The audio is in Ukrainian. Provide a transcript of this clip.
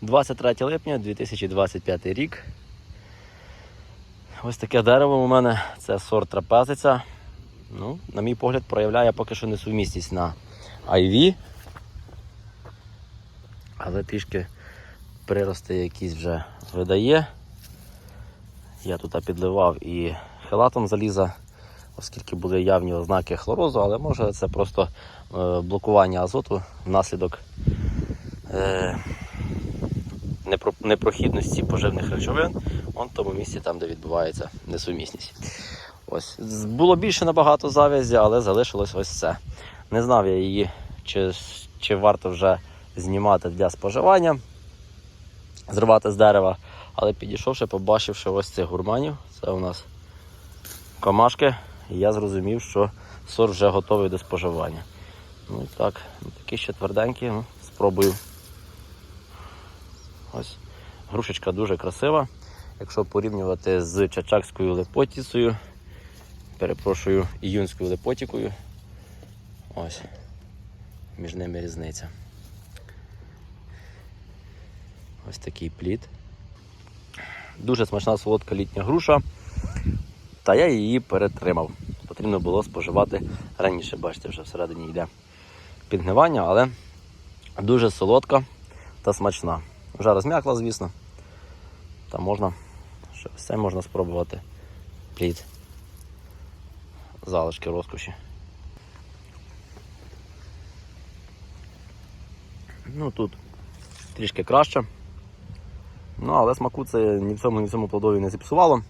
23 липня 2025 рік. Ось таке дерево у мене. Це сорт трапезиця. Ну, на мій погляд, проявляє поки що несумісність на IV. Але трішки прирости якісь вже видає. Я тут підливав і хелатом заліза, оскільки були явні ознаки хлорозу, але може це просто е, блокування азоту внаслідок е, непрохідності поживних речовин вон в тому місці, там, де відбувається несумісність. Ось. Було більше набагато завязі, але залишилось ось це. Не знав я її, чи, чи варто вже знімати для споживання, зривати з дерева. Але підійшовши, побачивши ось цих гурманів, це у нас комашки, і я зрозумів, що сорт вже готовий до споживання. Ну і так, такі ще тверденькі, ну, спробую. Ось. Грушечка дуже красива. Якщо порівнювати з чачакською лепотіцею, перепрошую, іюнською лепотікою, ось між ними різниця. Ось такий плід. Дуже смачна солодка літня груша. Та я її перетримав. Потрібно було споживати раніше, бачите, вже всередині йде підгнивання, але дуже солодка та смачна. Вже розм'якла, звісно. Та можна, ще все можна спробувати. Плід. Залишки розкоші. Ну тут трішки краще. Ну, але смаку це ні в цьому, ні в цьому плодові не зіпсувало.